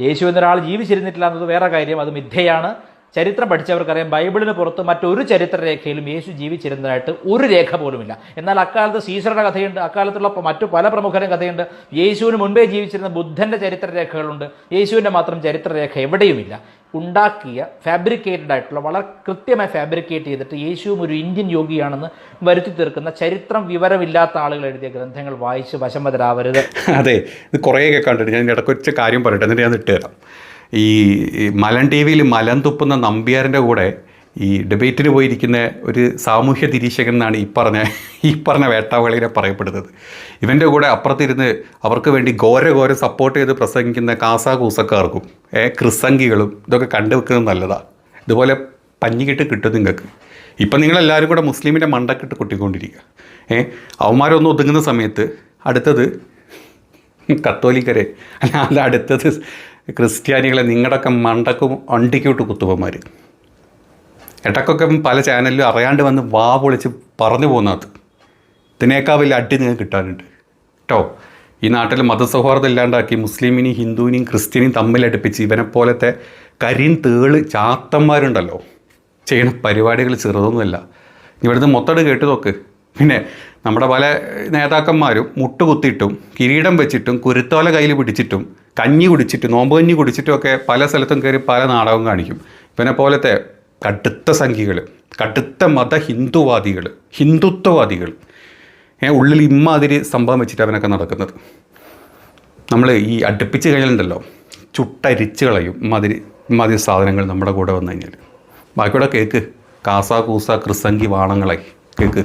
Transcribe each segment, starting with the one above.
യേശു എന്നൊരാൾ ജീവിച്ചിരുന്നിട്ടില്ല എന്നത് വേറെ കാര്യം. അത് മിഥ്യയാണ്. ചരിത്രം പഠിച്ചവർക്കറിയാം. ബൈബിളിന് പുറത്ത് മറ്റൊരു ചരിത്രരേഖയിലും യേശു ജീവിച്ചിരുന്നതായിട്ട് ഒരു രേഖ പോലുമില്ല. എന്നാൽ അക്കാലത്ത് സീസറുടെ കഥയുണ്ട്. അക്കാലത്തുള്ള മറ്റു പല പ്രമുഖരും കഥയുണ്ട്. യേശുവിന് മുൻപേ ജീവിച്ചിരുന്ന ബുദ്ധന്റെ ചരിത്രരേഖകളുണ്ട്. യേശുവിന്റെ മാത്രം ചരിത്രരേഖ എവിടെയുമില്ല. ഉണ്ടാക്കിയ ഫാബ്രിക്കേറ്റഡ് ആയിട്ടുള്ള വളരെ കൃത്യമായി ഫാബ്രിക്കേറ്റ് ചെയ്തിട്ട് യേശുവും ഒരു ഇന്ത്യൻ യോഗിയാണെന്ന് വരുത്തി തീർക്കുന്ന ചരിത്രം വിവരമില്ലാത്ത ആളുകൾ എഴുതിയ ഗ്രന്ഥങ്ങൾ വായിച്ച് വശംവതരാവരുത്. അതെ ഇത് കുറേയൊക്കെ കണ്ടിട്ട് ഞാൻ ഇടയ്ക്ക് വെച്ച കാര്യം പറയട്ടെ എന്നിട്ട് ഞാൻ ഇട്ടുതരാം ഈ മലൻ ടി വിയിൽ മലം തുപ്പുന്ന നമ്പ്യാറിന്റെ കൂടെ ഈ ഡിബേറ്റിന് പോയിരിക്കുന്ന ഒരു സാമൂഹ്യ നിരീക്ഷകൻ എന്നാണ് ഈ പറഞ്ഞ ഈ പറഞ്ഞ വേട്ടാവളിനെ പറയപ്പെടുന്നത്. ഇവന്റെ കൂടെ അപ്പുറത്തിരുന്ന് അവർക്ക് വേണ്ടി ഘോര ഘോര സപ്പോർട്ട് ചെയ്ത് പ്രസംഗിക്കുന്ന കാസാകൂസക്കാർക്കും ഏ ക്രിസംഗികളും ഇതൊക്കെ കണ്ടുവെക്കുന്നത് നല്ലതാണ് ഇതുപോലെ പഞ്ഞിക്കിട്ട് കിട്ടും നിങ്ങൾക്ക്. ഇപ്പം നിങ്ങളെല്ലാവരും കൂടെ മുസ്ലിമിന്റെ മണ്ടക്കിട്ട് കൊട്ടിക്കൊണ്ടിരിക്കുക. ഏ അവന്മാരൊന്നും ഒതുങ്ങുന്ന സമയത്ത് അടുത്തത് കത്തോലിക്കരെ അല്ല അടുത്തത് ക്രിസ്ത്യാനികളെ നിങ്ങളുടെയൊക്കെ മണ്ടക്കും അണ്ടിക്കോട്ട് കുത്തുവന്മാർ ഇടയ്ക്കൊക്കെ പല ചാനലിലും അറിയാണ്ട് വന്ന് വാ പൊളിച്ച് പറഞ്ഞു പോകുന്നത്. ഇതിനേക്കാൾ വലിയ അടി നിങ്ങൾക്ക് കിട്ടാനുണ്ട്. കേട്ടോ ഈ നാട്ടിൽ മതസൗഹാർദ്ദം ഇല്ലാണ്ടാക്കി മുസ്ലിമിനെയും ഹിന്ദുവിനെയും ക്രിസ്ത്യനെയും തമ്മിലടുപ്പിച്ച് ഇവനെ പോലത്തെ കരിൻ തേൾ ചാത്തന്മാരുണ്ടല്ലോ. ചെയ്യണ പരിപാടികൾ ചെറുതൊന്നുമല്ല. ഇവിടുന്ന് മൊത്തം കേട്ട് നോക്ക്. പിന്നെ നമ്മുടെ പല നേതാക്കന്മാരും മുട്ടുകുത്തിയിട്ടും കിരീടം വെച്ചിട്ടും കുരുത്തോല കയ്യിൽ പിടിച്ചിട്ടും കഞ്ഞി കുടിച്ചിട്ടും നോമ്പ് കഞ്ഞി കുടിച്ചിട്ടും ഒക്കെ പല സ്ഥലത്തും കയറി പല നാടകം കാണിക്കും. ഇവനെ പോലത്തെ കടുത്ത സംഖ്യകൾ കടുത്ത മത ഹിന്ദുവാദികൾ ഹിന്ദുത്വവാദികൾ. ഉള്ളിൽ ഇമ്മാതിരി സംഭവം വെച്ചിട്ട് അവനൊക്കെ നടക്കുന്നത്. നമ്മൾ ഈ അടുപ്പിച്ച് കഴിഞ്ഞാലുണ്ടല്ലോ ചുട്ടരിച്ച് കളയും ഇമ്മാതിരി ഇമ്മാതിരി സാധനങ്ങൾ നമ്മുടെ കൂടെ വന്നു കഴിഞ്ഞാൽ ബാക്കിയുടെ കേക്ക് കാസ കൂസ ക്രിസംഗി വാണങ്ങളെ കേക്ക്.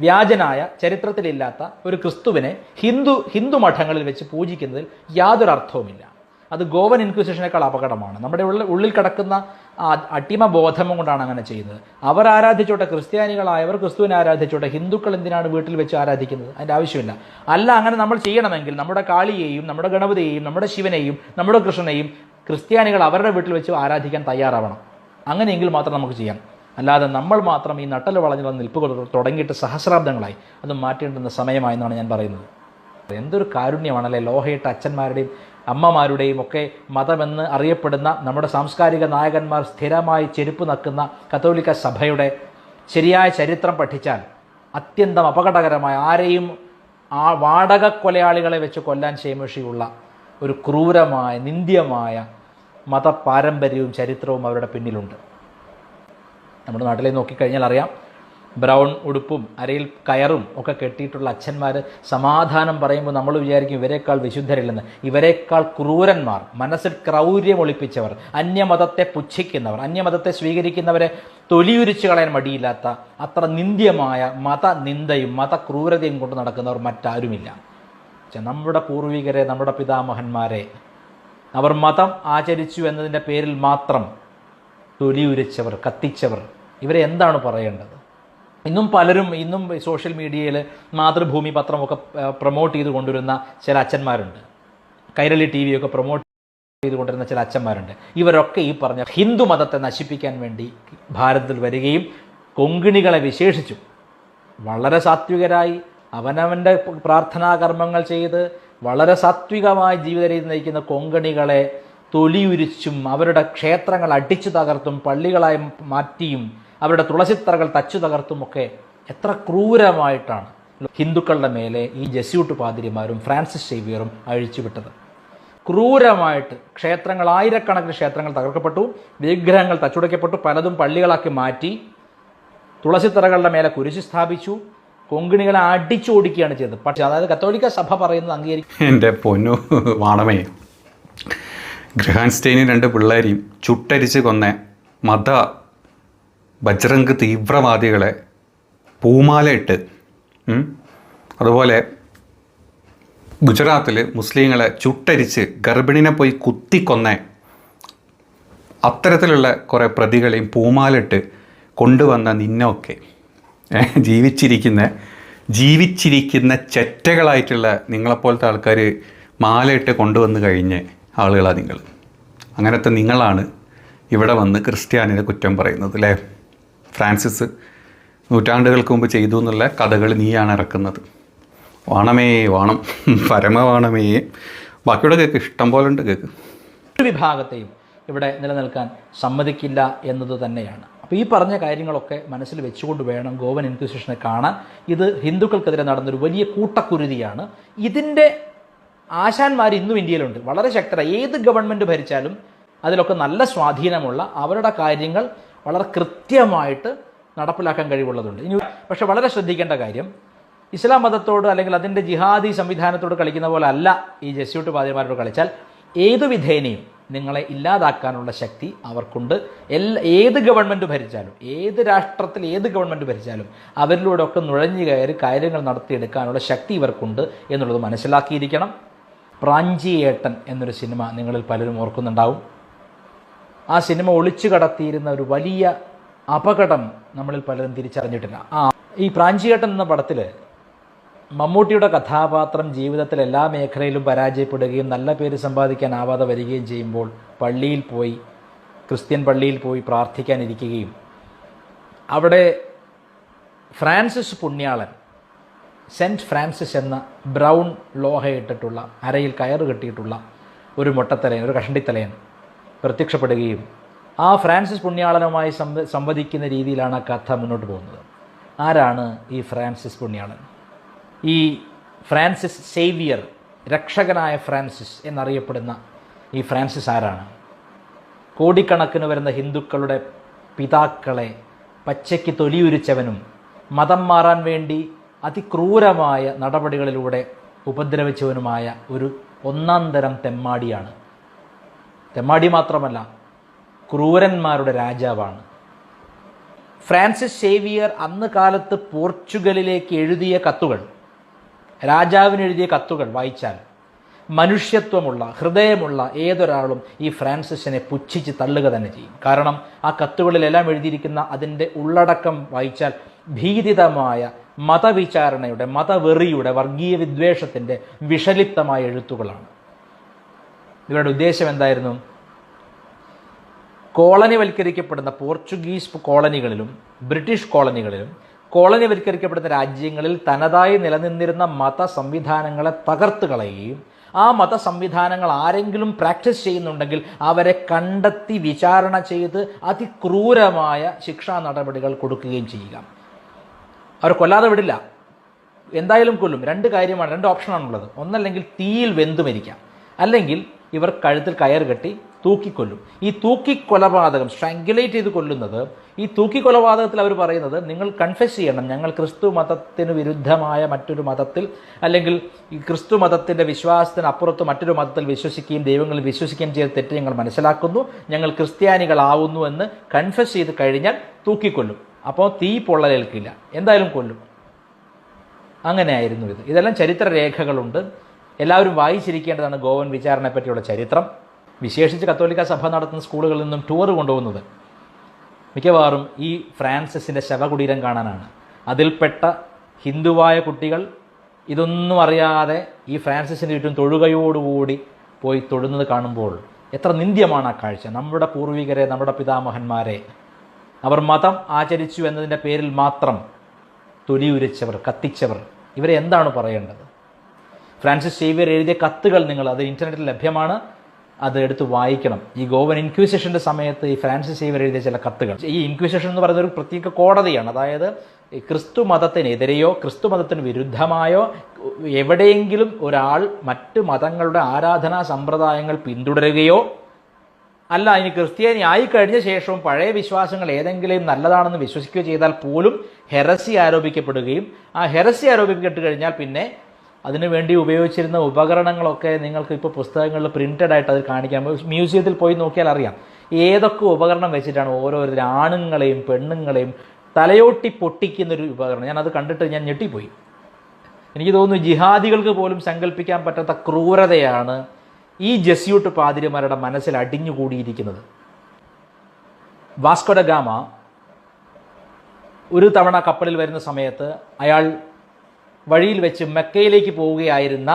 വ്യാജനായ ചരിത്രത്തിലില്ലാത്ത ഒരു ക്രിസ്തുവിനെ ഹിന്ദു ഹിന്ദു മഠങ്ങളിൽ വെച്ച് പൂജിക്കുന്നതിൽ യാതൊരു അർത്ഥവുമില്ല അത് ഗോവൻ ഇൻക്വിസിഷനേക്കാൾ അപകടമാണ്. നമ്മുടെ ഉള്ളിൽ ഉള്ളിൽ കിടക്കുന്ന ആ അടിമ ബോധം കൊണ്ടാണ് അങ്ങനെ ചെയ്യുന്നത്. അവർ ആരാധിച്ചോട്ടെ ക്രിസ്ത്യാനികളായവർ ക്രിസ്തുവിനെ ആരാധിച്ചോട്ടെ ഹിന്ദുക്കൾ എന്തിനാണ് വീട്ടിൽ വെച്ച് ആരാധിക്കുന്നത്? അതിന്റെ ആവശ്യമില്ല. അല്ല അങ്ങനെ നമ്മൾ ചെയ്യണമെങ്കിൽ നമ്മുടെ കാളിയെയും നമ്മുടെ ഗണപതിയെയും നമ്മുടെ ശിവനെയും നമ്മുടെ കൃഷ്ണനെയും ക്രിസ്ത്യാനികൾ അവരുടെ വീട്ടിൽ വെച്ച് ആരാധിക്കാൻ തയ്യാറാവണം. അങ്ങനെയെങ്കിൽ മാത്രം നമുക്ക് ചെയ്യാം. അല്ലാതെ നമ്മൾ മാത്രം ഈ നട്ടൽ വളഞ്ഞുള്ള നിൽപ്പ് കൊടുത്ത് തുടങ്ങിയിട്ട് സഹസ്രാബ്ദങ്ങളായി അത് മാറ്റേണ്ടുന്ന സമയമായെന്നാണ് ഞാൻ പറയുന്നത്. എന്തൊരു കാരുണ്യമാണല്ലേ ലോഹയിട്ട അച്ഛന്മാരുടെയും അമ്മമാരുടെയും ഒക്കെ മതമെന്ന് അറിയപ്പെടുന്ന നമ്മുടെ സാംസ്കാരിക നായകന്മാർ സ്ഥിരമായി ചെരുപ്പ് നക്കുന്ന കത്തോലിക്ക സഭയുടെ ശരിയായ ചരിത്രം പഠിച്ചാൽ അത്യന്തം അപകടകരമായ ആരെയും ആ വാടക കൊലയാളികളെ വെച്ച് കൊല്ലാൻ ശേമിഷിയുള്ള ഒരു ക്രൂരമായ നിന്ദ്യമായ മതപാരമ്പര്യവും ചരിത്രവും അവരുടെ പിന്നിലുണ്ട്. നമ്മുടെ നാട്ടിലേക്ക് നോക്കിക്കഴിഞ്ഞാൽ അറിയാം ബ്രൗൺ ഉടുപ്പും അരയിൽ കയറും ഒക്കെ കെട്ടിയിട്ടുള്ള അച്ഛന്മാർ സമാധാനം പറയുമ്പോൾ നമ്മൾ വിചാരിക്കും ഇവരെക്കാൾ വിശുദ്ധരില്ലെന്ന്. ഇവരെക്കാൾ ക്രൂരന്മാർ മനസ്സിൽ ക്രൗര്യം ഒളിപ്പിച്ചവർ അന്യമതത്തെ പുച്ഛിക്കുന്നവർ അന്യമതത്തെ സ്വീകരിക്കുന്നവരെ തൊലിയുരിച്ചു കളയാൻ മടിയില്ലാത്ത അത്ര നിന്ദ്യമായ മതനിന്ദയും മതക്രൂരതയും കൊണ്ട് നടക്കുന്നവർ മറ്റാരുമില്ല. നമ്മുടെ പൂർവികരെ നമ്മുടെ പിതാമഹന്മാരെ അവർ മതം ആചരിച്ചു എന്നതിന്റെ പേരിൽ മാത്രം തൊലിയുരിച്ചവർ കത്തിച്ചവർ ഇവരെ എന്താണ് പറയേണ്ടത്? ഇന്നും പലരും ഇന്നും സോഷ്യൽ മീഡിയയിൽ മാതൃഭൂമി പത്രമൊക്കെ പ്രൊമോട്ട് ചെയ്ത് കൊണ്ടുവരുന്ന ചില അച്ഛന്മാരുണ്ട്. കൈരളി ടി വിയൊക്കെ പ്രൊമോട്ട് ചെയ്ത് കൊണ്ടുവരുന്ന ചില അച്ഛന്മാരുണ്ട്. ഇവരൊക്കെ ഈ പറഞ്ഞ ഹിന്ദു മതത്തെ നശിപ്പിക്കാൻ വേണ്ടി ഭാരതത്തിൽ വരികയും കൊങ്കിണികളെ വിശേഷിച്ചു. വളരെ സാത്വികരായി അവനവന്റെ പ്രാർത്ഥനാ കർമ്മങ്ങൾ ചെയ്ത് വളരെ സാത്വികമായി ജീവിത രീതി നയിക്കുന്ന കൊങ്കണികളെ തൊലിയുരിച്ചും അവരുടെ ക്ഷേത്രങ്ങൾ അടിച്ചു തകർത്തും പള്ളികളായി മാറ്റിയും അവരുടെ തുളസിത്തറകൾ തച്ചു തകർത്തുമൊക്കെ എത്ര ക്രൂരമായിട്ടാണ് ഹിന്ദുക്കളുടെ മേലെ ഈ ജസ്യൂട്ട് പാതിരിമാരും ഫ്രാൻസിസ് സേവിയറും അഴിച്ചുവിട്ടത്. ക്രൂരമായിട്ട് ക്ഷേത്രങ്ങൾ ആയിരക്കണക്കിന് ക്ഷേത്രങ്ങൾ തകർക്കപ്പെട്ടു വിഗ്രഹങ്ങൾ തച്ചുടയ്ക്കപ്പെട്ടു പലതും പള്ളികളാക്കി മാറ്റി തുളസിത്തറകളുടെ മേലെ കുരിശി സ്ഥാപിച്ചു കൊങ്കിണികളെ അടിച്ചോടിക്കുകയാണ് ചെയ്തത്. പക്ഷേ അതായത് കത്തോലിക്ക സഭ പറയുന്നത് അംഗീകരിക്കും എന്റെ പൊന്നു വാണമേ. ഗ്രഹാൻസ്റ്റൈനും രണ്ട് പിള്ളേരെയും ചുട്ടരിച്ച് കൊന്ന മത ബജ്രംഗ് തീവ്രവാദികളെ പൂമാലയിട്ട് അതുപോലെ ഗുജറാത്തിൽ മുസ്ലിങ്ങളെ ചുട്ടരിച്ച് ഗർഭിണിനെ പോയി കുത്തിക്കൊന്ന അത്തരത്തിലുള്ള കുറേ പ്രതികളെയും പൂമാലിട്ട് കൊണ്ടുവന്ന നിന്നൊക്കെ ജീവിച്ചിരിക്കുന്ന ജീവിച്ചിരിക്കുന്ന ചെറ്റകളായിട്ടുള്ള നിങ്ങളെപ്പോലത്തെ ആൾക്കാർ മാലയിട്ട് കൊണ്ടുവന്ന് കഴിഞ്ഞ ആളുകളാണ് നിങ്ങൾ. അങ്ങനത്തെ നിങ്ങളാണ് ഇവിടെ വന്ന് ക്രിസ്ത്യാനിയുടെ കുറ്റം പറയുന്നത് അല്ലേ ഫ്രാൻസിസ് നൂറ്റാണ്ടുകൾക്ക് മുമ്പ് ചെയ്തു എന്നുള്ള കഥകൾ നീയാണ് ഇറക്കുന്നത്. വാണമേ വാണം. പരമവാണമേ. ബാക്കിയുടെ കേക്ക് ഇഷ്ടം പോലെ ഉണ്ട് കേക്ക്. ഒരു വിഭാഗത്തെയും ഇവിടെ നിലനിൽക്കാൻ സമ്മതിക്കില്ല എന്നത് തന്നെയാണ്. അപ്പോൾ ഈ പറഞ്ഞ കാര്യങ്ങളൊക്കെ മനസ്സിൽ വെച്ചുകൊണ്ട് വേണം ഗോവൻ ഇൻക്വിസിഷനെ കാണാൻ. ഇത് ഹിന്ദുക്കൾക്കെതിരെ നടന്നൊരു വലിയ കൂട്ടക്കുരുതിയാണ്. ഇതിന്റെ ആശാന്മാർ ഇന്നും ഇന്ത്യയിലുണ്ട്. വളരെ ശക്തരായി. ഏത് ഗവൺമെന്റ് ഭരിച്ചാലും അതിലൊക്കെ നല്ല സ്വാധീനമുള്ള അവരുടെ കാര്യങ്ങൾ വളരെ കൃത്യമായിട്ട് നടപ്പിലാക്കാൻ കഴിവുള്ളതുണ്ട്. ഇനി പക്ഷെ വളരെ ശ്രദ്ധിക്കേണ്ട കാര്യം ഇസ്ലാം മതത്തോട് അല്ലെങ്കിൽ അതിന്റെ ജിഹാദി സംവിധാനത്തോട് കളിക്കുന്ന പോലെ അല്ല ഈ ജസ്യൂട്ട് പാതിമാരോട് കളിച്ചാൽ. ഏതു വിധേനയും നിങ്ങളെ ഇല്ലാതാക്കാനുള്ള ശക്തി അവർക്കുണ്ട്. എല്ലാ ഏത് ഗവൺമെന്റ് ഭരിച്ചാലും ഏത് രാഷ്ട്രത്തിൽ ഏത് ഗവൺമെന്റ് ഭരിച്ചാലും അവരിലൂടെ ഒക്കെ നുഴഞ്ഞു കയറി കാര്യങ്ങൾ നടത്തിയെടുക്കാനുള്ള ശക്തി ഇവർക്കുണ്ട് എന്നുള്ളത് മനസ്സിലാക്കിയിരിക്കണം. പ്രാഞ്ചിയേട്ടൻ എന്നൊരു സിനിമ നിങ്ങളിൽ പലരും ഓർക്കുന്നുണ്ടാവും. ആ സിനിമ ഒളിച്ചു കടത്തിയിരുന്ന ഒരു വലിയ അപകടം നമ്മളിൽ പലരും തിരിച്ചറിഞ്ഞിട്ടില്ല. ആ ഈ പ്രാഞ്ചിയേട്ടൻ എന്ന പടത്തിൽ മമ്മൂട്ടിയുടെ കഥാപാത്രം ജീവിതത്തിൽ എല്ലാ മേഖലയിലും പരാജയപ്പെടുകയും നല്ല പേര് സമ്പാദിക്കാനാവാതെ വരികയും ചെയ്യുമ്പോൾ പള്ളിയിൽ പോയി ക്രിസ്ത്യൻ പള്ളിയിൽ പോയി പ്രാർത്ഥിക്കാനിരിക്കുകയും. അവിടെ ഫ്രാൻസിസ് പുണ്യാളൻ സെന്റ് ഫ്രാൻസിസ് എന്ന ബ്രൗൺ ലോഹ ഇട്ടിട്ടുള്ള അരയിൽ കയറ് കെട്ടിയിട്ടുള്ള ഒരു മുട്ടത്തലയൻ ഒരു കഷണ്ടിത്തലയൻ പ്രത്യക്ഷപ്പെടുകയും ആ ഫ്രാൻസിസ് പുണ്യാളനുമായി സംവദിക്കുന്ന രീതിയിലാണ് ആ കഥ മുന്നോട്ട് പോകുന്നത്. ആരാണ് ഈ ഫ്രാൻസിസ് പുണ്യാളൻ? ഈ ഫ്രാൻസിസ് സേവിയർ രക്ഷകനായ ഫ്രാൻസിസ് എന്നറിയപ്പെടുന്ന ഈ ഫ്രാൻസിസ് ആരാണ്? കോടിക്കണക്കിന് വരുന്ന ഹിന്ദുക്കളുടെ പിതാക്കളെ പച്ചയ്ക്ക് തൊലിയുരിച്ചവനും മതം മാറാൻ വേണ്ടി അതിക്രൂരമായ നടപടികളിലൂടെ ഉപദ്രവിച്ചവനുമായ ഒരു ഒന്നാം തരം തെമ്മാടിയാണ് തെമ്മാടി മാത്രമല്ല ക്രൂരന്മാരുടെ രാജാവാണ്. ഫ്രാൻസിസ് സേവിയർ അന്ന് കാലത്ത് പോർച്ചുഗലിലേക്ക് എഴുതിയ കത്തുകൾ രാജാവിന് എഴുതിയ കത്തുകൾ വായിച്ചാൽ മനുഷ്യത്വമുള്ള ഹൃദയമുള്ള ഏതൊരാളും ഈ ഫ്രാൻസിസിനെ പുച്ഛിച്ച് തള്ളുക തന്നെ ചെയ്യും. കാരണം ആ കത്തുകളിലെല്ലാം എഴുതിയിരിക്കുന്ന അതിന്റെ ഉള്ളടക്കം വായിച്ചാൽ ഭീതിതമായ മതവിചാരണയുടെ മതവെറിയുടെ വർഗീയ വിദ്വേഷത്തിന്റെ വിഷലിപ്തമായ എഴുത്തുകളാണ്. ഇവരുടെ ഉദ്ദേശം എന്തായിരുന്നു? കോളനിവൽക്കരിക്കപ്പെടുന്ന പോർച്ചുഗീസ് കോളനികളിലും ബ്രിട്ടീഷ് കോളനികളിലും കോളനിവൽക്കരിക്കപ്പെടുന്ന രാജ്യങ്ങളിൽ തനതായി നിലനിന്നിരുന്ന മത സംവിധാനങ്ങളെ തകർത്ത് കളയുകയും ആ മത സംവിധാനങ്ങൾ ആരെങ്കിലും പ്രാക്ടീസ് ചെയ്യുന്നുണ്ടെങ്കിൽ അവരെ കണ്ടെത്തി വിചാരണ ചെയ്ത് അതിക്രൂരമായ ശിക്ഷാ നടപടികൾ കൊടുക്കുകയും ചെയ്യുക. അവർ കൊല്ലാതെ വിടില്ല. എന്തായാലും കൊല്ലും. രണ്ട് കാര്യമാണ് രണ്ട് ഓപ്ഷനാണുള്ളത്. ഒന്നല്ലെങ്കിൽ തീയിൽ വെന്തു മരിക്കാം. അല്ലെങ്കിൽ ഇവർ കഴുത്തിൽ കയർ കെട്ടി തൂക്കിക്കൊല്ലും. ഈ തൂക്കിക്കൊലപാതകം സ്ട്രാങ്കുലേറ്റ് ചെയ്ത് കൊല്ലുന്നത് ഈ തൂക്കിക്കൊലപാതകത്തിൽ അവർ പറയുന്നത് നിങ്ങൾ കൺഫെസ് ചെയ്യണം. ഞങ്ങൾ ക്രിസ്തു മതത്തിന് വിരുദ്ധമായ മറ്റൊരു മതത്തിൽ അല്ലെങ്കിൽ ഈ ക്രിസ്തു മതത്തിന്റെ വിശ്വാസത്തിന് അപ്പുറത്ത് മറ്റൊരു മതത്തിൽ വിശ്വസിക്കുകയും ദൈവങ്ങളിൽ വിശ്വസിക്കുകയും ചെയ്ത തെറ്റ് ഞങ്ങൾ മനസ്സിലാക്കുന്നു. ഞങ്ങൾ ക്രിസ്ത്യാനികളാവുന്നു എന്ന് കൺഫെസ് ചെയ്ത് കഴിഞ്ഞാൽ തൂക്കിക്കൊല്ലും. അപ്പോൾ തീ പൊള്ളലേൽക്കില്ല. എന്തായാലും കൊല്ലും. അങ്ങനെയായിരുന്നു ഇത്. ഇതെല്ലാം ചരിത്ര രേഖകളുണ്ട് എല്ലാവരും വായിച്ചിരിക്കേണ്ടതാണ് ഗോവൻ വിചാരണയെ പറ്റിയുള്ള ചരിത്രം. വിശേഷിച്ച് കത്തോലിക്ക സഭ നടത്തുന്ന സ്കൂളുകളിൽ നിന്നും ടൂർ കൊണ്ടുപോകുന്നത് മിക്കവാറും ഈ ഫ്രാൻസിസിന്റെ ശവകുടീരം കാണാനാണ്. അതിൽപ്പെട്ട ഹിന്ദുവായ കുട്ടികൾ ഇതൊന്നും അറിയാതെ ഈ ഫ്രാൻസിസിന്റെ ചുറ്റും തൊഴുകയോടുകൂടി പോയി തൊഴുന്നത് കാണുമ്പോൾ എത്ര നിന്ദ്യമാണ് ആ കാഴ്ച. നമ്മുടെ പൂർവികരെ നമ്മുടെ പിതാമഹന്മാരെ. അവർ മതം ആചരിച്ചു എന്നതിന്റെ പേരിൽ മാത്രം തൊലിയുരിച്ചവർ കത്തിച്ചവർ. ഇവരെ എന്താണ് പറയേണ്ടത്? ഫ്രാൻസിസ് സേവിയർ എഴുതിയ കത്തുകൾ നിങ്ങൾ അത് ഇന്റർനെറ്റിൽ ലഭ്യമാണ് അത് എടുത്ത് വായിക്കണം. ഈ ഗോവൻ ഇൻക്വിസിഷന്റെ സമയത്ത് ഈ ഫ്രാൻസിസ് സേവിയർ എഴുതിയ ചില കത്തുകൾ. ഈ ഇൻക്വിസിഷൻ എന്ന് പറയുന്ന ഒരു പ്രത്യേക കോടതിയാണ്. അതായത് ഈ ക്രിസ്തു മതത്തിനെതിരെയോ ക്രിസ്തു മതത്തിന് വിരുദ്ധമായോ എവിടെയെങ്കിലും ഒരാൾ മറ്റ് മതങ്ങളുടെ ആരാധനാ സമ്പ്രദായങ്ങൾ പിന്തുടരുകയോ അല്ല ഇനി ക്രിസ്ത്യാനി ആയി കഴിഞ്ഞ ശേഷവും പഴയ വിശ്വാസങ്ങൾ ഏതെങ്കിലും നല്ലതാണെന്ന് വിശ്വസിക്കുകയോ ചെയ്താൽ പോലും ഹെറസി ആരോപിക്കപ്പെടുകയും ആ ഹെറസി ആരോപിക്കപ്പെട്ട് കഴിഞ്ഞാൽ പിന്നെ അതിനുവേണ്ടി ഉപയോഗിച്ചിരുന്ന ഉപകരണങ്ങളൊക്കെ നിങ്ങൾക്ക് ഇപ്പോൾ പുസ്തകങ്ങളിൽ പ്രിന്റഡ് ആയിട്ട് അത് കാണിക്കാം. മ്യൂസിയത്തിൽ പോയി നോക്കിയാൽ അറിയാം. ഏതൊക്കെ ഉപകരണം വെച്ചിട്ടാണ് ഓരോരുത്തർ ആണുങ്ങളെയും പെണ്ണുങ്ങളെയും തലയോട്ടി പൊട്ടിക്കുന്ന ഒരു ഉപകരണം. ഞാൻ അത് കണ്ടിട്ട് ഞാൻ ഞെട്ടിപ്പോയി. എനിക്ക് തോന്നുന്നു ജിഹാദികൾക്ക് പോലും സങ്കല്പിക്കാൻ പറ്റാത്ത ക്രൂരതയാണ് ഈ ജസ്യൂട്ട് പാതിരിമാരുടെ മനസ്സിൽ അടിഞ്ഞുകൂടിയിരിക്കുന്നത്. വാസ്കോഡ ഗാമ ഒരു തവണ കപ്പലിൽ വരുന്ന സമയത്ത് അയാൾ വഴിയിൽ വെച്ച് മെക്കയിലേക്ക് പോവുകയായിരുന്ന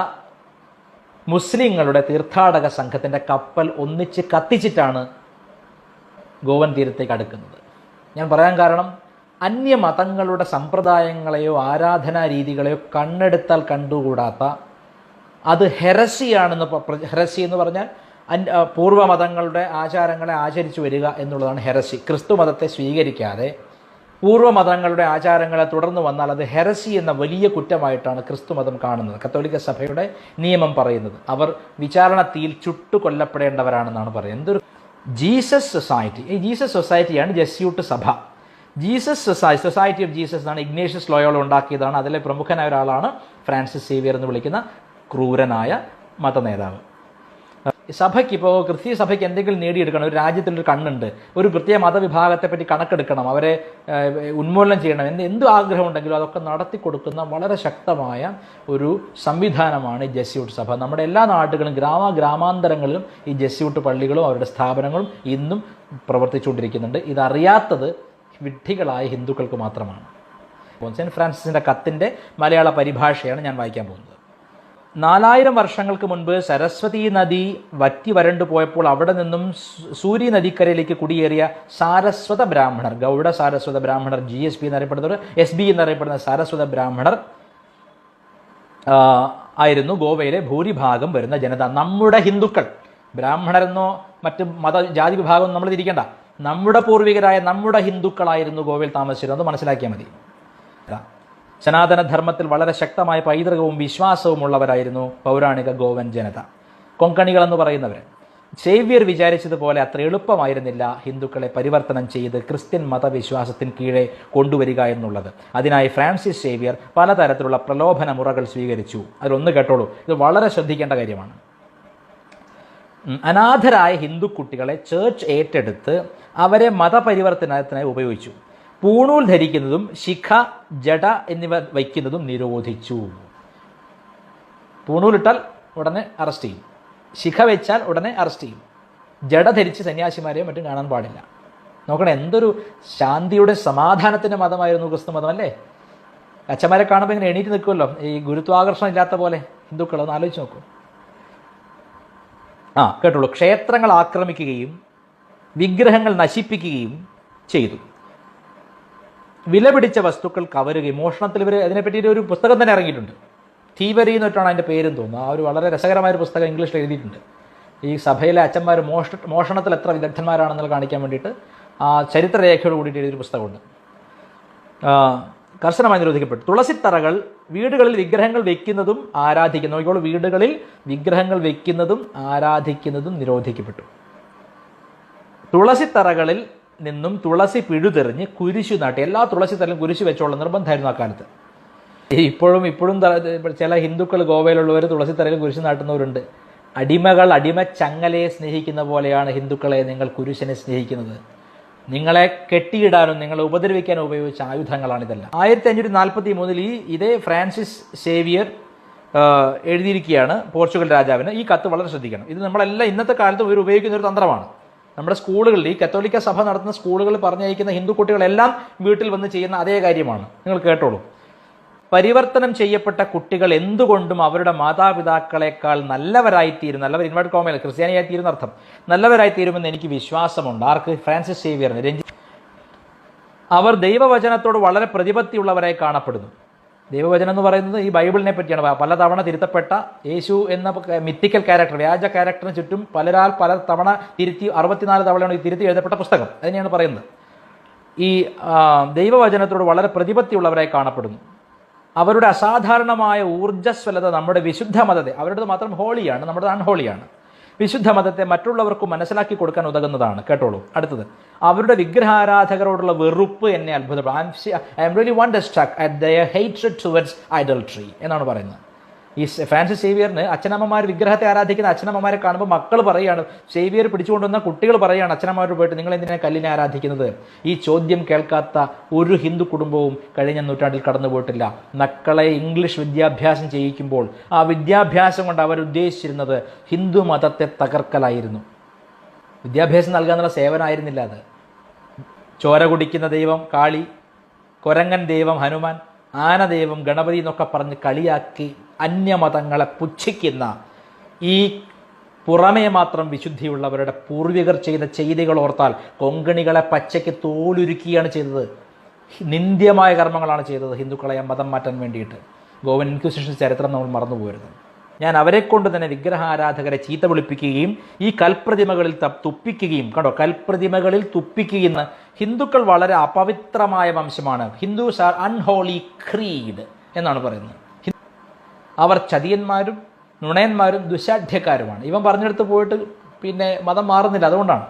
മുസ്ലിങ്ങളുടെ തീർത്ഥാടക സംഘത്തിന്റെ കപ്പൽ ഒന്നിച്ച് കത്തിച്ചിട്ടാണ് ഗോവൻ തീരത്തേക്ക് അടുക്കുന്നത്. ഞാൻ പറയാൻ കാരണം അന്യമതങ്ങളുടെ സമ്പ്രദായങ്ങളെയോ ആരാധനാ രീതികളെയോ കണ്ണെടുത്താൽ കണ്ടുകൂടാത്ത അത് ഹെറസിയാണെന്ന് ഹെറസി എന്ന് പറഞ്ഞാൽ അന്യ ആ, പൂർവ മതങ്ങളുടെ ആചാരങ്ങളെ ആചരിച്ചു വരിക എന്നുള്ളതാണ് ഹെറസി ക്രിസ്തു മതത്തെ സ്വീകരിക്കാതെ പൂർവ മതങ്ങളുടെ ആചാരങ്ങളെ തുടർന്ന് വന്നാൽ അത് ഹെറസി എന്ന വലിയ കുറ്റമായിട്ടാണ് ക്രിസ്തു മതം കാണുന്നത്. കത്തോലിക്ക സഭയുടെ നിയമം പറയുന്നത്. അവർ വിചാരണ തീയിൽ ചുട്ടു പറയുന്നത്. എന്തൊരു ജീസസ് സൊസൈറ്റി. ഈ ജീസസ് സൊസൈറ്റിയാണ് ജസ്യൂട്ട് സഭ. Jesus society society of Jesus എന്നാണ് ഇഗ്നേഷ്യസ് ലോയോൾ ഉണ്ടാക്കിയതാണ്. അതിലെ പ്രമുഖനായ ഒരാളാണ് ഫ്രാൻസിസ് സേവിയർ എന്ന് വിളിക്കുന്ന ക്രൂരനായ മതനേതാവ്. സഭയ്ക്ക് ഇപ്പോൾ ക്രിസ്തീയ സഭയ്ക്ക് എന്തെങ്കിലും നേടിയെടുക്കണം ഒരു രാജ്യത്തിലൊരു കണ്ണുണ്ട് ഒരു പ്രത്യേക മതവിഭാഗത്തെ പറ്റി കണക്കെടുക്കണം അവരെ ഉന്മൂലനം ചെയ്യണം എന്ന് എന്ത് ആഗ്രഹമുണ്ടെങ്കിലും അതൊക്കെ നടത്തി കൊടുക്കുന്ന വളരെ ശക്തമായ ഒരു സംവിധാനമാണ് ജസ്യൂട്ട് സഭ. നമ്മുടെ എല്ലാ നാടുകളും ഗ്രാമ ഗ്രാമാന്തരങ്ങളിലും ഈ ജസ്യൂട്ട് പള്ളികളും അവരുടെ സ്ഥാപനങ്ങളും ഇന്നും പ്രവർത്തിച്ചുകൊണ്ടിരിക്കുന്നുണ്ട്. ഇതറിയാത്തത് വിഡ്ഢികളായ ഹിന്ദുക്കൾക്ക് മാത്രമാണ്. സെന്റ് ഫ്രാൻസിസിന്റെ കത്തിന്റെ മലയാള പരിഭാഷയാണ് ഞാൻ വായിക്കാൻ പോകുന്നത്. നാലായിരം വർഷങ്ങൾക്ക് മുൻപ് സരസ്വതി നദി വറ്റി വരണ്ടു പോയപ്പോൾ അവിടെ നിന്നും സൂര്യ നദിക്കരയിലേക്ക് കുടിയേറിയ സാരസ്വത ബ്രാഹ്മണർ ഗൗഡ സാരസ്വത ബ്രാഹ്മണർ ജി എസ് പി എന്നറിയപ്പെടുന്നവർ എസ് ബി എന്നറിയപ്പെടുന്ന സാരസ്വത ബ്രാഹ്മണർ ആയിരുന്നു ഗോവയിലെ ഭൂരിഭാഗം വരുന്ന ജനത. നമ്മുടെ ഹിന്ദുക്കൾ ബ്രാഹ്മണരെന്നോ മറ്റ് മത ജാതി വിഭാഗം നമ്മൾ തിരിക്കേണ്ട. നമ്മുടെ പൂർവികരായ നമ്മുടെ ഹിന്ദുക്കളായിരുന്നു ഗോവയിൽ താമസിച്ചിരുന്നത്. മനസ്സിലാക്കിയാൽ മതി. സനാതന ധർമ്മത്തിൽ വളരെ ശക്തമായ പൈതൃകവും വിശ്വാസവും ഉള്ളവരായിരുന്നു പൗരാണിക ഗോവൻ ജനത. കൊങ്കണികൾ എന്ന് പറയുന്നവർ. സേവ്യർ വിചാരിച്ചതുപോലെ അത്ര എളുപ്പമായിരുന്നില്ല ഹിന്ദുക്കളെ പരിവർത്തനം ചെയ്ത് ക്രിസ്ത്യൻ മതവിശ്വാസത്തിന് കീഴെ കൊണ്ടുവരിക എന്നുള്ളത്. അതിനായി ഫ്രാൻസിസ് സേവ്യർ പലതരത്തിലുള്ള പ്രലോഭന മുറകൾ സ്വീകരിച്ചു. അതിലൊന്ന് കേട്ടോളൂ. ഇത് വളരെ ശ്രദ്ധിക്കേണ്ട കാര്യമാണ്. അനാഥരായ ഹിന്ദു കുട്ടികളെ ചേർച്ച് ഏറ്റെടുത്ത് അവരെ മതപരിവർത്തനത്തിനായി ഉപയോഗിച്ചു. പൂണൂൽ ധരിക്കുന്നതും ശിഖ ജട എന്നിവ വയ്ക്കുന്നതും നിരോധിച്ചു. പൂണൂലിട്ടാൽ ഉടനെ അറസ്റ്റ് ചെയ്യും. ശിഖ വെച്ചാൽ ഉടനെ അറസ്റ്റ് ചെയ്യും. ജട ധരിച്ച് സന്യാസിമാരെയും മറ്റും കാണാൻ പാടില്ല. നോക്കണം എന്തൊരു ശാന്തിയുടെ സമാധാനത്തിന്റെ മതമായിരുന്നു ക്രിസ്തു മതം അല്ലേ അച്ഛന്മാരെ കാണുമ്പോൾ ഇങ്ങനെ എണീറ്റ് നിൽക്കുമല്ലോ? ഈ ഗുരുത്വാകർഷണം ഇല്ലാത്ത പോലെ ഹിന്ദുക്കൾ ഒന്ന് ആലോചിച്ച് നോക്കൂ. ആ കേട്ടുള്ളൂ ക്ഷേത്രങ്ങൾ ആക്രമിക്കുകയും വിഗ്രഹങ്ങൾ നശിപ്പിക്കുകയും ചെയ്തു. വില പിടിച്ച വസ്തുക്കൾ കവരുകയും മോഷണത്തിൽ ഇവർ അതിനെപ്പറ്റി ഒരു പുസ്തകം തന്നെ ഇറങ്ങിയിട്ടുണ്ട്. തീവരി എന്നിട്ടാണ് അതിന്റെ പേരും തോന്നുന്നത് ആ ഒരു വളരെ രസകരമായൊരു പുസ്തകം ഇംഗ്ലീഷിൽ എഴുതിയിട്ടുണ്ട്. ഈ സഭയിലെ അച്ഛന്മാർ മോഷ മോഷണത്തിൽ എത്ര വിദഗ്ധന്മാരാണെന്നത് കാണിക്കാൻ വേണ്ടിയിട്ട് ആ ചരിത്രരേഖയോട് കൂടിയിട്ട് എഴുതിയൊരു പുസ്തകമുണ്ട്. കർശനമായി നിരോധിക്കപ്പെട്ടു. തുളസിത്തറകൾ വീടുകളിൽ വിഗ്രഹങ്ങൾ വെക്കുന്നതും ആരാധിക്കുന്നു. നോക്കിക്കോളൂ വീടുകളിൽ വിഗ്രഹങ്ങൾ വെക്കുന്നതും ആരാധിക്കുന്നതും നിരോധിക്കപ്പെട്ടു. തുളസിത്തറകളിൽ നിന്നും തുളസി പിഴുതെറിഞ്ഞ് കുരിശു നാട്ടി. എല്ലാ തുളസി തലം കുരിശു വെച്ചോളം നിർബന്ധമായിരുന്നു ആ കാലത്ത്. ഇപ്പോഴും ഇപ്പോഴും ചില ഹിന്ദുക്കൾ ഗോവയിലുള്ളവർ തുളസി തലയിൽ കുരിശു നാട്ടുന്നവരുണ്ട്. അടിമകൾ അടിമ ചങ്ങലയെ സ്നേഹിക്കുന്ന പോലെയാണ് ഹിന്ദുക്കളെ നിങ്ങൾ കുരിശിനെ സ്നേഹിക്കുന്നത്. നിങ്ങളെ കെട്ടിയിടാനും നിങ്ങളെ ഉപദ്രവിക്കാനും ഉപയോഗിച്ച ആയുധങ്ങളാണ് ഇതെല്ലാം ആയിരത്തി അഞ്ഞൂറ്റി നാൽപ്പത്തി മൂന്നിൽ ഈ ഇതേ ഫ്രാൻസിസ് സേവിയർ എഴുതിയിരിക്കുകയാണ് പോർച്ചുഗൽ രാജാവിന്. ഈ കത്ത് വളരെ ശ്രദ്ധിക്കണം. ഇത് നമ്മളെല്ലാം ഇന്നത്തെ കാലത്ത് ഇവർ ഉപയോഗിക്കുന്ന ഒരു തന്ത്രമാണ്. നമ്മുടെ സ്കൂളുകളിൽ ഈ കത്തോലിക്ക സഭ നടത്തുന്ന സ്കൂളുകളിൽ പറഞ്ഞയക്കുന്ന ഹിന്ദു കുട്ടികളെല്ലാം വീട്ടിൽ വന്ന് ചെയ്യുന്ന അതേ കാര്യമാണ്. നിങ്ങൾ കേട്ടോളൂ. പരിവർത്തനം ചെയ്യപ്പെട്ട കുട്ടികൾ എന്തുകൊണ്ടും അവരുടെ മാതാപിതാക്കളെക്കാൾ നല്ലവരായിത്തീരും നല്ലവർ ഇൻവേർട്ട് കോമയിൽ ക്രിസ്ത്യാനിയായിത്തീരുന്ന അർത്ഥം. നല്ലവരായിത്തീരുമെന്ന് എനിക്ക് വിശ്വാസമുണ്ട്. ആർക്ക്? ഫ്രാൻസിസ് സേവിയറിന്. രഞ്ജി അവർ ദൈവവചനത്തോട് വളരെ പ്രതിപത്തിയുള്ളവരായി കാണപ്പെടുന്നു. ദൈവവചനം എന്ന് പറയുന്നത് ഈ ബൈബിളിനെ പറ്റിയാണ്. പല പലതവണ തിരുത്തപ്പെട്ട യേശു എന്ന മിത്തിക്കൽ ക്യാരക്ടർ വ്യാജ ക്യാരക്ടറിന് ചുറ്റും പലരാൽ പല തവണ തിരുത്തി അറുപത്തിനാല് തവണയാണ് ഈ തിരുത്തി എഴുതപ്പെട്ട പുസ്തകം. അതിനെയാണ് പറയുന്നത്. ഈ ദൈവവചനത്തോട് വളരെ പ്രതിപത്തിയുള്ളവരായി കാണപ്പെടുന്നു. അവരുടെ അസാധാരണമായ ഊർജസ്വലത നമ്മുടെ വിശുദ്ധ മതത്തെ അവരുടേത് മാത്രം ഹോളിയാണ് നമ്മുടെ അൺഹോളിയാണ് വിശുദ്ധ മതത്തെ മറ്റുള്ളവർക്ക് മനസ്സിലാക്കി കൊടുക്കാൻ ഉതകുന്നതാണ്. കേട്ടോളൂ. അടുത്തത്. അവരുടെ വിഗ്രഹാരാധകരോടുള്ള വെറുപ്പ് എന്നെ അത്ഭുതപ്പെടും I am really wonderstruck at their hate towards idolatry എന്നാണ് പറയുന്നത്. ഈ ഫ്രാൻസിസ് സേവിയറിന് അച്ഛനമ്മമാർ വിഗ്രഹത്തെ ആരാധിക്കുന്ന അച്ഛനമ്മമാരെ കാണുമ്പോൾ മക്കൾ പറയുകയാണ് സേവിയർ പിടിച്ചുകൊണ്ടുവന്ന കുട്ടികൾ പറയുകയാണ് അച്ഛനമ്മമാരോട് പോയിട്ട് നിങ്ങൾ എന്തിനാണ് കല്ലിനെ ആരാധിക്കുന്നത്? ഈ ചോദ്യം കേൾക്കാത്ത ഒരു ഹിന്ദു കുടുംബവും കഴിഞ്ഞ നൂറ്റാണ്ടിൽ കടന്നു പോയിട്ടില്ല. മക്കളെ ഇംഗ്ലീഷ് വിദ്യാഭ്യാസം ചെയ്യിക്കുമ്പോൾ ആ വിദ്യാഭ്യാസം കൊണ്ട് അവർ ഉദ്ദേശിച്ചിരുന്നത് ഹിന്ദു മതത്തെ തകർക്കലായിരുന്നു. വിദ്യാഭ്യാസം നൽകാനുള്ള സേവനമായിരുന്നില്ല അത്. ചോര കുടിക്കുന്ന ദൈവം കാളി കൊരങ്ങൻ ദൈവം ഹനുമാൻ ആന ദൈവം ഗണപതി എന്നൊക്കെ പറഞ്ഞ് കളിയാക്കി അന്യമതങ്ങളെ പുച്ഛിക്കുന്ന ഈ പുറമേ മാത്രം വിശുദ്ധിയുള്ളവരുടെ പൂർവികർ ചെയ്ത ചെയ്തികൾ ഓർത്താൽ കൊങ്കണികളെ പച്ചയ്ക്ക് തോലുരുക്കിയാണ് ചെയ്തത്. നിന്ദ്യമായ കർമ്മങ്ങളാണ് ചെയ്തത് ഹിന്ദുക്കളെ മതം മാറ്റാൻ വേണ്ടിയിട്ട്. ഗോവൻ ഇൻക്വിസിഷൻ ചരിത്രം നമ്മൾ മറന്നു പോകരുത് ഞാൻ അവരെ കൊണ്ട് തന്നെ വിഗ്രഹാരാധകരെ ചീത്ത വിളിപ്പിക്കുകയും ഈ കൽപ്രതിമകളിൽ തുപ്പിക്കുകയും കണ്ടോ? കൽപ്രതിമകളിൽ തുപ്പിക്കുകയെന്ന് ഹിന്ദുക്കൾ വളരെ അപവിത്രമായ വംശമാണ്. ഹിന്ദുസ് ആർ അൺഹോളി ക്രീഡ് എന്നാണ് പറയുന്നത്. അവർ ചതിയന്മാരും നുണയന്മാരും ദുശാഠ്യക്കാരുമാണ്. ഇവൻ പറഞ്ഞെടുത്ത് പോയിട്ട് പിന്നെ മതം മാറുന്നില്ല അതുകൊണ്ടാണ്.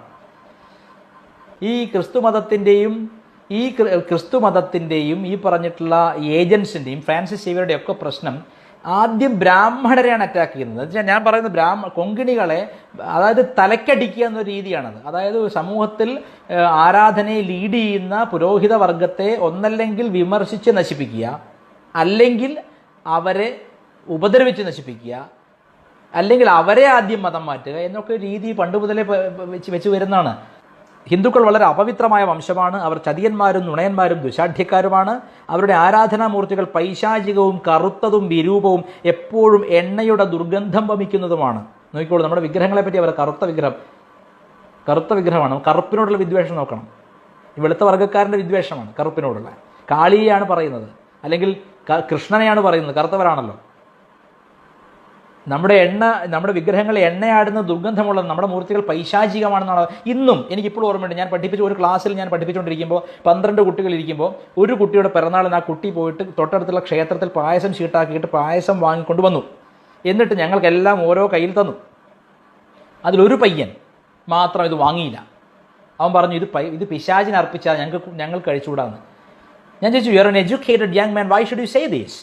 ഈ ക്രിസ്തു മതത്തിന്റെയും ഈ ക്രി- ക്രിസ്തു മതത്തിന്റെയും ഈ പറഞ്ഞിട്ടുള്ള ഏജൻസിന്റെയും ഫ്രാൻസിസ് സേവിയറുടെ ഒക്കെ പ്രശ്നം ആദ്യം ബ്രാഹ്മണരെയാണ് അറ്റാക്ക് ചെയ്യുന്നത്. വെച്ചാൽ ഞാൻ പറയുന്നത് ബ്രാഹ്മ കൊങ്കിണികളെ അതായത് തലക്കടിക്കുക എന്ന രീതിയാണത്. അതായത് സമൂഹത്തിൽ ആരാധനയെ ലീഡ് ചെയ്യുന്ന പുരോഹിത വർഗത്തെ ഒന്നല്ലെങ്കിൽ വിമർശിച്ച് നശിപ്പിക്കുക അല്ലെങ്കിൽ അവരെ ഉപദ്രവിച്ച് നശിപ്പിക്കുക അല്ലെങ്കിൽ അവരെ ആദ്യം മതം മാറ്റുക എന്നൊക്കെ രീതി പണ്ട് മുതലേ വെച്ച് വെച്ച് വരുന്നതാണ്. ഹിന്ദുക്കൾ വളരെ അപവിത്രമായ വംശമാണ്. അവർ ചതിയന്മാരും നുണയന്മാരും ദുശാഠ്യക്കാരുമാണ്. അവരുടെ ആരാധനാമൂർത്തികൾ പൈശാചികവും കറുത്തതും വിരൂപവും എപ്പോഴും എണ്ണയുടെ ദുർഗന്ധം വമിക്കുന്നതുമാണ്. നോക്കിക്കോളൂ നമ്മുടെ വിഗ്രഹങ്ങളെ പറ്റി അവർ കറുത്ത വിഗ്രഹം. കറുത്ത വിഗ്രഹമാണ്. കറുപ്പിനോടുള്ള വിദ്വേഷം നോക്കണം. ഈ വെളുത്ത വർഗക്കാരന്റെ വിദ്വേഷമാണ് കറുപ്പിനോടുള്ള. കാളിയെയാണ് പറയുന്നത്. അല്ലെങ്കിൽ കൃഷ്ണനെയാണ് പറയുന്നത്. കറുത്തവരാണല്ലോ. നമ്മുടെ എണ്ണ നമ്മുടെ വിഗ്രഹങ്ങൾ എണ്ണയാടുന്ന ദുർഗന്ധമുള്ളത് നമ്മുടെ മൂർത്തികൾ പൈശാചികമാണെന്നാണ് ഇന്നും എനിക്കിപ്പോഴും ഓർമ്മയുണ്ട്. ഞാൻ പഠിപ്പിച്ച ഒരു ക്ലാസ്സിൽ ഞാൻ പഠിപ്പിച്ചുകൊണ്ടിരിക്കുമ്പോൾ പന്ത്രണ്ട് കുട്ടികൾ ഇരിക്കുമ്പോൾ ഒരു കുട്ടിയുടെ പിറന്നാളിന് ആ കുട്ടി പോയിട്ട് തൊട്ടടുത്തുള്ള ക്ഷേത്രത്തിൽ പായസം ചീട്ടാക്കിയിട്ട് പായസം വാങ്ങിക്കൊണ്ട് വന്നു. എന്നിട്ട് ഞങ്ങൾക്കെല്ലാം ഓരോ കയ്യിൽ തന്നു. അതിലൊരു പയ്യൻ മാത്രം ഇത് വാങ്ങിയില്ല. അവൻ പറഞ്ഞു ഇത് പൈ ഇത് പിശാചിന് അർപ്പിച്ചാൽ ഞങ്ങൾക്ക് ഞങ്ങൾ കഴിച്ചുകൂടാന്ന്. ഞാൻ ചോദിച്ചു you are an educated young man why should you say these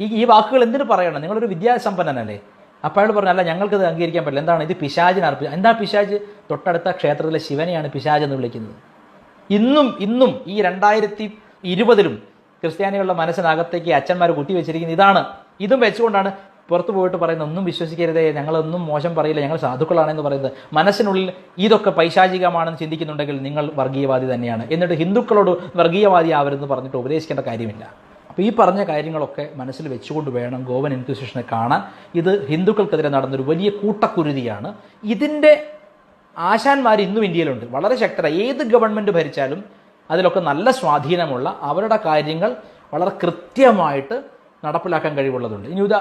ഈ ഈ വാക്കുകൾ എന്തിനു പറയണം? നിങ്ങളൊരു വിദ്യാസമ്പന്നനല്ലേ? അപ്പോൾ അയാൾ പറഞ്ഞു അല്ല ഞങ്ങൾക്കത് അംഗീകരിക്കാൻ പറ്റില്ല. എന്താണ്? ഇത് പിശാചിനെ അർപ്പിച്ചത് എന്താ പിശാജ് തൊട്ടടുത്ത ക്ഷേത്രത്തിലെ ശിവനെയാണ് പിശാജ് എന്ന് വിളിക്കുന്നത്. ഇന്നും ഇന്നും ഈ രണ്ടായിരത്തി ഇരുപതിലും ക്രിസ്ത്യാനികളുടെ മനസ്സിനകത്തേക്ക് അച്ഛന്മാർ കുത്തിവെച്ചിരിക്കുന്നത് ഇതാണ്. ഇതും വെച്ചുകൊണ്ടാണ് പുറത്തു പോയിട്ട് പറയുന്നത് ഒന്നും വിശ്വസിക്കരുതേ ഞങ്ങളൊന്നും മോശം പറയില്ല ഞങ്ങൾ സാധുക്കളാണെന്ന് പറയുന്നത്. മനസ്സിനുള്ളിൽ ഇതൊക്കെ പൈശാചികമാണെന്ന് ചിന്തിക്കുന്നുണ്ടെങ്കിൽ നിങ്ങൾ വർഗീയവാദി തന്നെയാണ്. എന്നിട്ട് ഹിന്ദുക്കളോട് വർഗീയവാദി ആവരുതെന്ന് പറഞ്ഞിട്ട് ഉപദേശിക്കേണ്ട കാര്യമില്ല. അപ്പോൾ ഈ പറഞ്ഞ കാര്യങ്ങളൊക്കെ മനസ്സിൽ വെച്ചുകൊണ്ട് വേണം ഗോവൻ ഇൻക്വിസിഷനെ കാണാൻ. ഇത് ഹിന്ദുക്കൾക്കെതിരെ നടന്നൊരു വലിയ കൂട്ടക്കുരുതിയാണ്. ഇതിന്റെ ആശാന്മാർ ഇന്നും ഇന്ത്യയിലുണ്ട്. വളരെ ശക്തരായ ഏത് ഗവൺമെന്റ് ഭരിച്ചാലും അതിലൊക്കെ നല്ല സ്വാധീനമുള്ള അവരുടെ കാര്യങ്ങൾ വളരെ കൃത്യമായിട്ട് നടപ്പിലാക്കാൻ കഴിവുള്ളതുണ്ട്. ഇനി ഉദാ